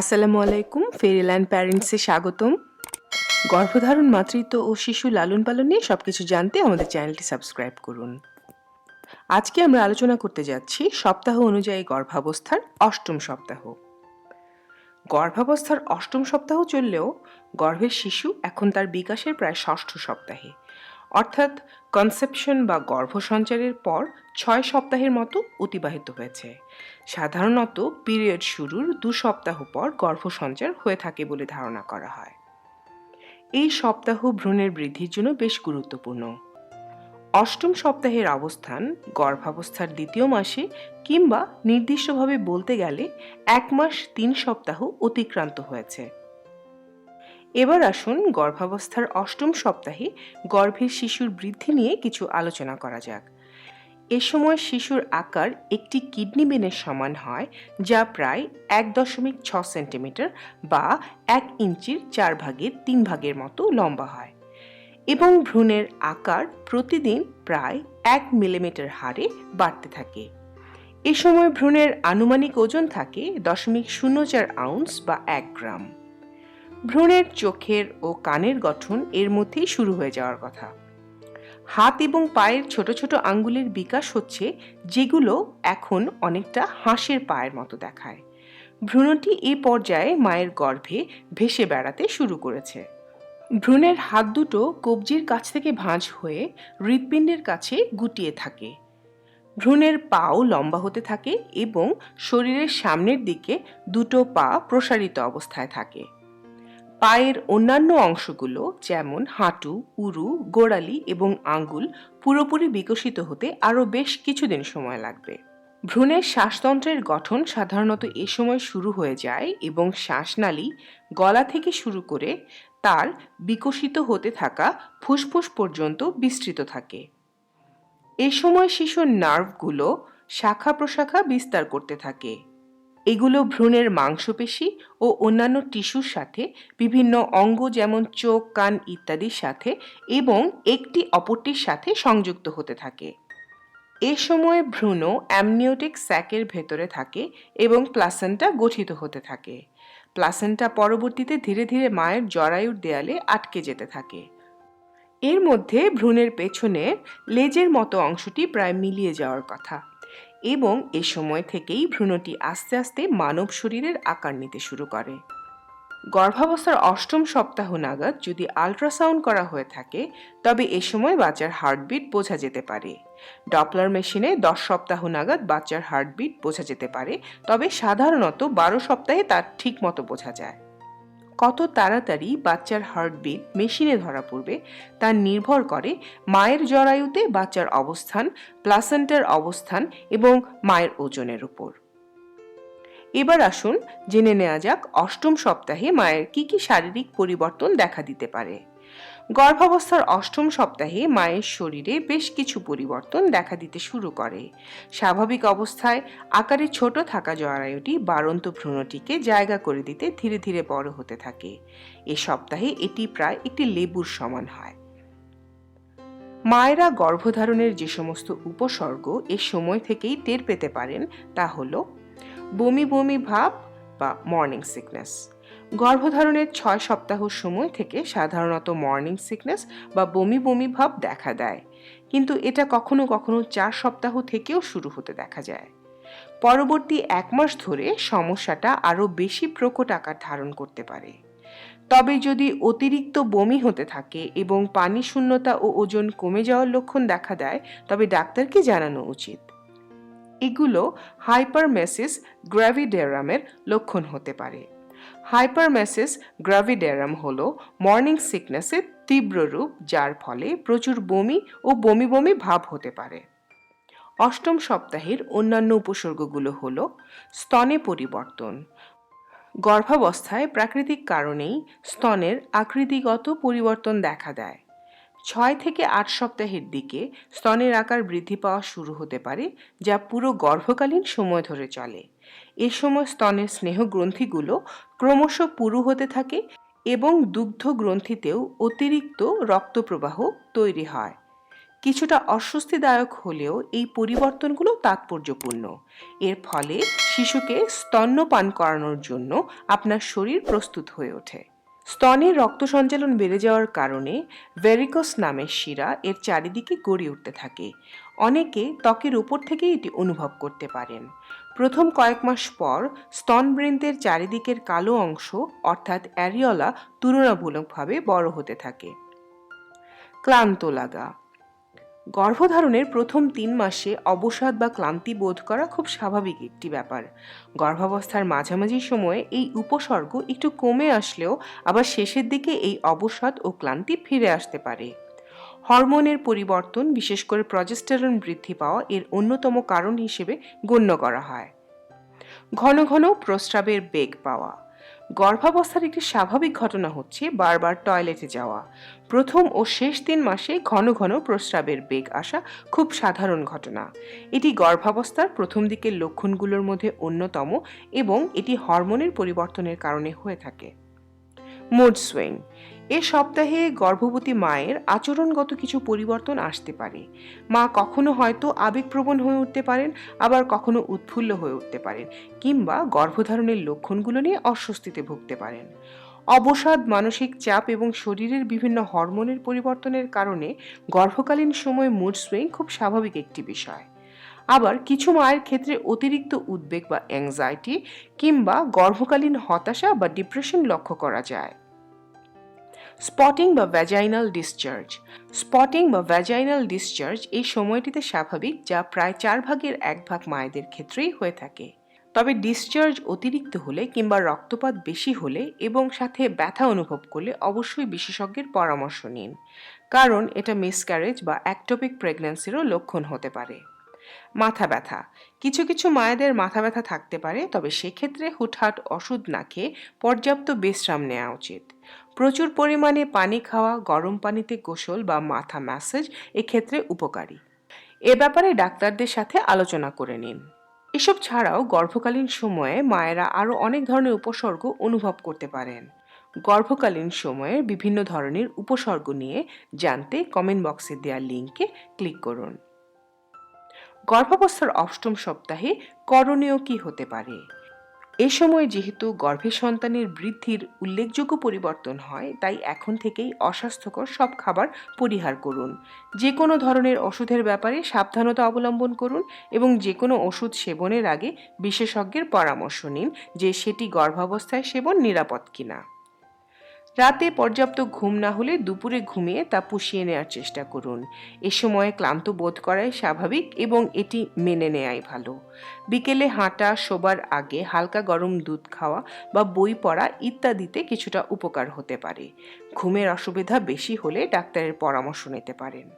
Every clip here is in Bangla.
আসসালামু আলাইকুম ফেরিল্যান্ড প্যারেন্টসে স্বাগতম। গর্ভধারণ, মাতৃত্ব ও শিশু লালন পালন নিয়ে সব কিছু জানতে আমাদের চ্যানেলটি সাবস্ক্রাইব করুন। আজকে আমরা আলোচনা করতে যাচ্ছি সপ্তাহ অনুযায়ী গর্ভাবস্থার অষ্টম সপ্তাহ। গর্ভাবস্থার অষ্টম সপ্তাহ চললেও গর্ভের শিশু এখন তার বিকাশের প্রায় ষষ্ঠ সপ্তাহে। অর্থাৎ কনসেপশন বা গর্ভসঞ্চারের পর ছয় সপ্তাহের মতো অতিবাহিত হয়েছে। সাধারণত পিরিয়ড শুরুর দু সপ্তাহ পর গর্ভসঞ্চার হয়ে থাকে বলে ধারণা করা হয়। এই সপ্তাহ ভ্রূণের বৃদ্ধির জন্য বেশ গুরুত্বপূর্ণ। অষ্টম সপ্তাহের অবস্থান গর্ভাবস্থার দ্বিতীয় মাসে কিংবা নির্দিষ্টভাবে বলতে গেলে এক মাস তিন সপ্তাহ অতিক্রান্ত হয়েছে। এবার আসুন গর্ভাবস্থার অষ্টম সপ্তাহে গর্ভের শিশুর বৃদ্ধি নিয়ে কিছু আলোচনা করা যাক। এ সময় শিশুর আকার একটি কিডনি বেনের সমান হয়, যা প্রায় এক দশমিক ছ সেন্টিমিটার বা এক ইঞ্চির চার ভাগের তিন ভাগের মতো লম্বা হয় এবং ভ্রূণের আকার প্রতিদিন প্রায় এক মিলিমিটার হারে বাড়তে থাকে। এ সময় ভ্রূণের আনুমানিক ওজন থাকে দশমিক শূন্য চার আউন্স বা এক গ্রাম। ভ্রূণের চোখের ও কানের গঠন এর মধ্যেই শুরু হয়ে যাওয়ার কথা। হাত এবং পায়ের ছোট ছোট আঙ্গুলের বিকাশ হচ্ছে যেগুলো এখন অনেকটা হাঁসের পায়ের মতো দেখায়। ভ্রূণটি এ পর্যায়ে মায়ের গর্ভে ভেসে বেড়াতে শুরু করেছে। ভ্রূণের হাত দুটো কবজির কাছ থেকে ভাঁজ হয়ে হৃৎপিণ্ডের কাছে গুটিয়ে থাকে। ভ্রূণের পাও লম্বা হতে থাকে এবং শরীরের সামনের দিকে দুটো পা প্রসারিত অবস্থায় থাকে। পায়ের অন্যান্য অংশগুলো যেমন হাঁটু, উরু, গোড়ালি এবং আঙ্গুল পুরোপুরি বিকশিত হতে আরও বেশ কিছুদিন সময় লাগবে। ভ্রূণের শ্বাসতন্ত্রের গঠন সাধারণত এ সময় শুরু হয়ে যায় এবং শ্বাসনালী গলা থেকে শুরু করে তার বিকশিত হতে থাকা ফুসফুস পর্যন্ত বিস্তৃত থাকে। এ সময় শিশুর নার্ভগুলো শাখা প্রশাখা বিস্তার করতে থাকে। এগুলো ভ্রূণের মাংসপেশি ও অন্যান্য টিস্যুর সাথে বিভিন্ন অঙ্গ যেমন চোখ, কান ইত্যাদির সাথে এবং একটি অপরটির সাথে সংযুক্ত হতে থাকে। এ সময় ভ্রূণ অ্যামনিওটিক স্যাকের ভেতরে থাকে এবং প্লাসেন্টা গঠিত হতে থাকে। প্লাসেন্টা পরবর্তীতে ধীরে ধীরে মায়ের জরায়ুর দেয়ালে আটকে যেতে থাকে। এর মধ্যে ভ্রূণের পেছনে লেজের মতো অংশটি প্রায় মিলিয়ে যাওয়ার কথা। এবং এ সময় থেকেই ভ্রূণটি আস্তে আস্তে মানব শরীরের আকার নিতে শুরু করে। গর্ভাবস্থার অষ্টম সপ্তাহ নাগাদ যদি আল্ট্রাসাউন্ড করা হয়ে থাকে, তবে এ সময় বাচ্চার হার্টবিট বোঝা যেতে পারে। ডপলার মেশিনে দশ সপ্তাহ নাগাদ বাচ্চার হার্টবিট বোঝা যেতে পারে, তবে সাধারণত বারো সপ্তাহে তার ঠিক মতো বোঝা যায়। কত তাড়াতাড়ি বাচ্চার হার্টবিট মেশিনে ধরা পড়বে, তা নির্ভর করে মায়ের জরায়ুতে বাচ্চার অবস্থান প্লাসেন্টার অবস্থান এবং মায়ের ওজনের উপর। এবার আসুন জেনে নেওয়া যাক অষ্টম সপ্তাহে মায়ের কি কি শারীরিক পরিবর্তন দেখা দিতে পারে। গর্ভাবস্থার অষ্টম সপ্তাহে মায়ের শরীরে বেশ কিছু পরিবর্তন দেখা দিতে শুরু করে। স্বাভাবিক অবস্থায় আকারে ছোট থাকা জরায়ুটি বাড়ন্ত ভ্রূণটিকে জায়গা করে দিতে ধীরে ধীরে বড় হতে থাকে। এ সপ্তাহে এটি প্রায় একটি লেবুর সমান হয়। মায়েরা গর্ভধারণের যে সমস্ত উপসর্গ এ সময় থেকেই টের পেতে পারেন তা হলো বমি বমি ভাব বা মর্নিং সিকনেস গর্ভধারণের ছয় সপ্তাহ সময় থেকে সাধারণত মর্নিং সিকনেস বা বমি বমি ভাব দেখা দেয়। কিন্তু এটা কখনো কখনো চার সপ্তাহ থেকেও শুরু হতে দেখা যায়। পরবর্তী এক মাস ধরে সমস্যাটা আরও বেশি প্রকট আকার ধারণ করতে পারে। তবে যদি অতিরিক্ত বমি হতে থাকে এবং পানি শূন্যতা ও ওজন কমে যাওয়ার লক্ষণ দেখা দেয়, তবে ডাক্তারকে জানানো উচিত। এগুলো হাইপারমেসিস গ্র্যাভিডেরামের লক্ষণ হতে পারে। হাইপারমেসিস গ্রাভিডেরাম হল মর্নিং সিকনেসের তীব্র রূপ, যার ফলে প্রচুর বমি ও বমি বমি ভাব হতে পারে। অষ্টম সপ্তাহের অন্যান্য উপসর্গগুলো হল স্তনে পরিবর্তন। গর্ভাবস্থায় প্রাকৃতিক কারণেই স্তনের আকৃতিগত পরিবর্তন দেখা দেয়। ছয় থেকে আট সপ্তাহের দিকে স্তনের আকার বৃদ্ধি পাওয়া শুরু হতে পারে, যা পুরো গর্ভকালীন সময় ধরে চলে। এ সময় স্তনের স্নেহ গ্রন্থিগুলো ক্রমশ পুরু হতে থাকে এবং দুগ্ধ গ্রন্থিতেও অতিরিক্ত রক্তপ্রবাহ তৈরি হয়। কিছুটা অস্বস্তিদায়ক হলেও এই পরিবর্তনগুলো তাৎপর্যপূর্ণ। এর ফলে শিশুকে স্তন্যপান করানোর জন্য আপনার শরীর প্রস্তুত হয়ে ওঠে। স্তনের রক্ত সঞ্চালন বেড়ে যাওয়ার কারণে ভেরিকোস নামের শিরা এর চারিদিকে গড়ে উঠতে থাকে। অনেকে ত্বকের উপর থেকে এটি অনুভব করতে পারেন। প্রথম কয়েক মাস পর স্তনবৃন্তের চারিদিকের কালো অংশ, অর্থাৎ অ্যারিওলা, তুলনামূলকভাবে বড় হতে থাকে। ক্লান্ত লাগা। গর্ভধারণের প্রথম তিন মাসে অবসাদ বা ক্লান্তি বোধ করা খুব স্বাভাবিক একটি ব্যাপার। গর্ভাবস্থার মাঝামাঝি সময়ে এই উপসর্গ একটু কমে আসলেও আবার শেষের দিকে এই অবসাদ ও ক্লান্তি ফিরে আসতে পারে। হরমোনের পরিবর্তন, বিশেষ করে প্রজেস্টেরন বৃদ্ধি পাওয়া, এর অন্যতম কারণ হিসেবে গণ্য করা হয়। ঘন ঘন প্রস্রাবের বেগ পাওয়া। গর্ভাবস্থার একটি স্বাভাবিক ঘটনা হচ্ছে বারবার টয়লেটে যাওয়া। প্রথম ও শেষ তিন মাসে ঘন ঘন প্রস্রাবের বেগ আসা খুব সাধারণ ঘটনা। এটি গর্ভাবস্থার প্রথম দিকের লক্ষণগুলোর মধ্যে অন্যতম এবং এটি হরমোনের পরিবর্তনের কারণে হয়ে থাকে। Mood swing. এ সপ্তাহে গর্ভবতী মায়ের আচরণগত কিছু পরিবর্তন আসতে পারে। মা কখনো হয়তো আবেগপ্রবণ হয়ে উঠতে পারেন, আবার কখনো উৎফুল্ল হয়ে উঠতে পারেন কিংবা গর্ভধারণের লক্ষণগুলো নিয়ে অস্বস্তিতে ভুগতে পারেন। অবসাদ, মানসিক চাপ এবং শরীরের বিভিন্ন হরমোনের পরিবর্তনের কারণে গর্ভকালীন সময় মুড সুইং খুব স্বাভাবিক একটি বিষয়। আবার কিছু মায়ের ক্ষেত্রে অতিরিক্ত উদ্বেগ বা অ্যাংজাইটি কিংবা গর্ভকালীন হতাশা বা ডিপ্রেশন লক্ষ্য করা যায়। স্পটিং বা ভ্যাজাইনাল ডিসচার্জ স্পটিং বা ভ্যাজাইনাল ডিসচার্জ এই সময়টিতে স্বাভাবিক, যা প্রায় চার ভাগের এক ভাগ মায়েদের ক্ষেত্রেই হয়ে থাকে। তবে ডিসচার্জ অতিরিক্ত হলে কিংবা রক্তপাত বেশি হলে এবং সাথে ব্যথা অনুভব করলে অবশ্যই বিশেষজ্ঞের পরামর্শ নিন। কারণ এটা মিসক্যারেজ বা অ্যাক্টোপিক প্রেগন্যান্সিরও লক্ষণ হতে পারে। মাথা ব্যথা। কিছু কিছু মায়েদের মাথা ব্যথা থাকতে পারে, তবে সেক্ষেত্রে হুটহাট ওষুধ না খেয়ে পর্যাপ্ত বিশ্রাম নেওয়া উচিত। প্রচুর পরিমাণে পানি খাওয়া, গরম পানিতে গোসল বা মাথা ম্যাসেজ এক্ষেত্রে উপকারী। এ ব্যাপারে ডাক্তারদের সাথে আলোচনা করে নিন। এসব ছাড়াও গর্ভকালীন সময়ে মায়েরা আরও অনেক ধরনের উপসর্গ অনুভব করতে পারেন। গর্ভকালীন সময়ের বিভিন্ন ধরনের উপসর্গ নিয়ে জানতে কমেন্ট বক্সে দেওয়া লিঙ্কে ক্লিক করুন। গর্ভাবস্থার অষ্টম সপ্তাহে করণীয় কি হতে পারে? এ সময় যেহেতু গর্ভে সন্তানের বৃদ্ধির উল্লেখযোগ্য পরিবর্তন হয়, তাই এখন থেকেই অস্বাস্থ্যকর সব খাবার পরিহার করুন। যে কোনো ধরনের ওষুধের ব্যাপারে সাবধানতা অবলম্বন করুন এবং যে কোনো ওষুধ সেবনের আগে বিশেষজ্ঞের পরামর্শ নিন যে সেটি গর্ভাবস্থায় সেবন নিরাপদ কিনা। রাতে পর্যাপ্ত ঘুম না হলে দুপুরে ঘুমিয়ে তা পুষিয়ে নেওয়ার চেষ্টা করুন। এ সময়ে ক্লান্ত বোধ করাই স্বাভাবিক এবং এটি মেনে নেয়াই ভালো। বিকেলে হাঁটা, শোবার আগে হালকা গরম দুধ খাওয়া বা বই পড়া ইত্যাদিতে কিছুটা উপকার হতে পারে। ঘুমের অসুবিধা বেশি হলে ডাক্তারের পরামর্শ নিতে পারেন।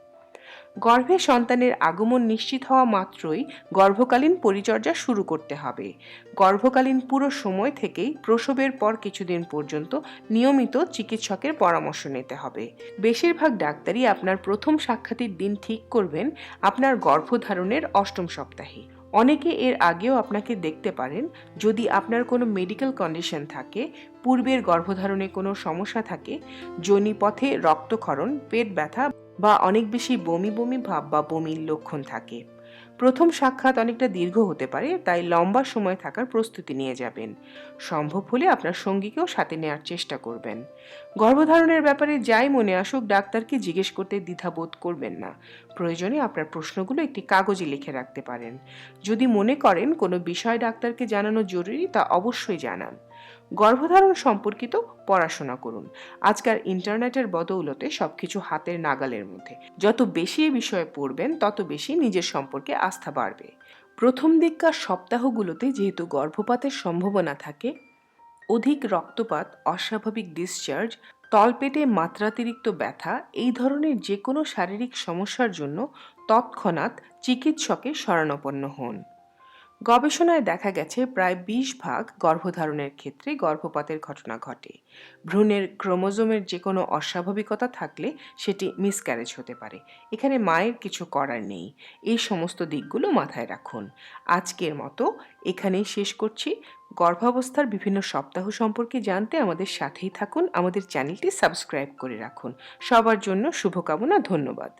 গর্ভে সন্তানের আগমন নিশ্চিত হওয়া মাত্রই গর্ভকালীন পরিচর্যা শুরু করতে হবে। গর্ভকালীন পুরো সময় থেকেই প্রসবের পর কিছুদিন পর্যন্ত নিয়মিত চিকিৎসকের পরামর্শ নিতে হবে। বেশিরভাগ ডাক্তারই আপনার প্রথম সাক্ষাতের দিন ঠিক করবেন আপনার গর্ভধারণের অষ্টম সপ্তাহে। অনেকে এর আগেও আপনাকে দেখতে পারেন যদি আপনার কোনো মেডিকেল কন্ডিশন থাকে, পূর্বের গর্ভধারণে কোনো সমস্যা থাকে যোনিপথে রক্তক্ষরণ, পেট ব্যথা বা অনেক বেশি বমি বমি ভাব বা বমির লক্ষণ থাকে। প্রথম সাক্ষাৎ অনেকটা দীর্ঘ হতে পারে, তাই লম্বা সময় থাকার প্রস্তুতি নিয়ে যাবেন। সম্ভব হলে আপনার সঙ্গীকেও সাথে নেওয়ার চেষ্টা করবেন। গর্ভধারণের ব্যাপারে যাই মনে আসুক, ডাক্তারকে জিজ্ঞেস করতে দ্বিধাবোধ করবেন না। প্রয়োজনে আপনার প্রশ্নগুলো একটি কাগজে লিখে রাখতে পারেন। যদি মনে করেন কোনো বিষয় ডাক্তারকে জানানো জরুরি, তা অবশ্যই জানান। গর্ভধারণ সম্পর্কিত পড়াশোনা করুন। আজকাল ইন্টারনেটের বদৌলতে সবকিছু হাতের নাগালের মধ্যে। যত বেশি এ বিষয়ে পড়বেন, তত বেশি নিজের সম্পর্কে আস্থা বাড়বে। প্রথম দিককার সপ্তাহগুলোতে যেহেতু গর্ভপাতের সম্ভাবনা থাকে, অধিক রক্তপাত, অস্বাভাবিক ডিসচার্জ তলপেটে মাত্রাতিরিক্ত ব্যথা, এই ধরনের যে কোনো শারীরিক সমস্যার জন্য তৎক্ষণাৎ চিকিৎসকে শরণাপন্ন হন। গবেষণায় দেখা গেছে প্রায় বিশ ভাগ গর্ভধারণের ক্ষেত্রে গর্ভপাতের ঘটনা ঘটে। ভ্রূণের ক্রোমোজোমের যে কোনো অস্বাভাবিকতা থাকলে সেটি মিসক্যারেজ হতে পারে। এখানে মায়ের কিছু করার নেই। এই সমস্ত দিকগুলো মাথায় রাখুন। আজকের মতো এখানেই শেষ করছি। গর্ভাবস্থার বিভিন্ন সপ্তাহ সম্পর্কে জানতে আমাদের সাথেই থাকুন। আমাদের চ্যানেলটি সাবস্ক্রাইব করে রাখুন। সবার জন্য শুভকামনা, ধন্যবাদ।